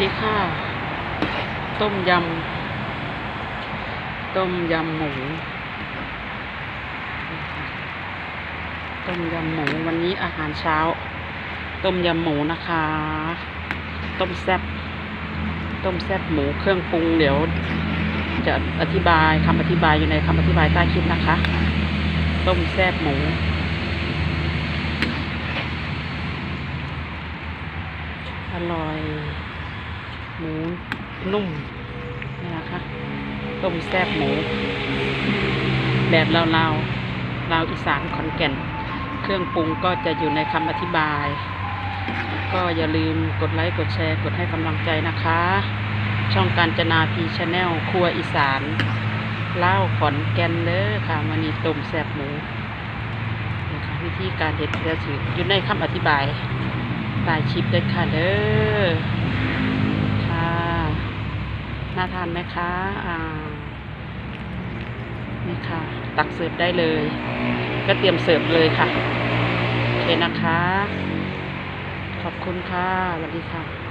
ดีค่ะ ต้มยำ ต้มยำหมู ต้มยำหมูวันนี้อาหารเช้า ต้มยำหมูนะคะ ต้มแซ่บ ต้มแซ่บหมูเครื่องปรุงเดี๋ยว จะอธิบายคำอธิบายอยู่ในคำอธิบายใต้คลิปนะคะ ต้มแซ่บหมูอร่อย หมูนุ่มนี่นะคะต้มแซ่บหมู แบบลาวๆลาวอีสานขอนแก่น เครื่องปรุงก็จะอยู่ในคำอธิบาย ก็อย่าลืมกดไลค์ กดแชร์ กดให้กำลังใจนะคะ ช่องการจนาพีชาแนลครัวอีสานเล่าวขอนแก่นเด้อค่ะมันนี้ต้มแซ่บหมูนี่ค่ะวิธีการเด็ดเดี๋ยวสิอยู่ในคำอธิบายใต้ชิปเด้ค่ะเด้อ ทานไหมคะอ่านี่ค่ะ ตักเสิร์ฟได้เลย ก็เตรียมเสิร์ฟเลยค่ะโอเคนะคะ ขอบคุณค่ะสวัสดีค่ะ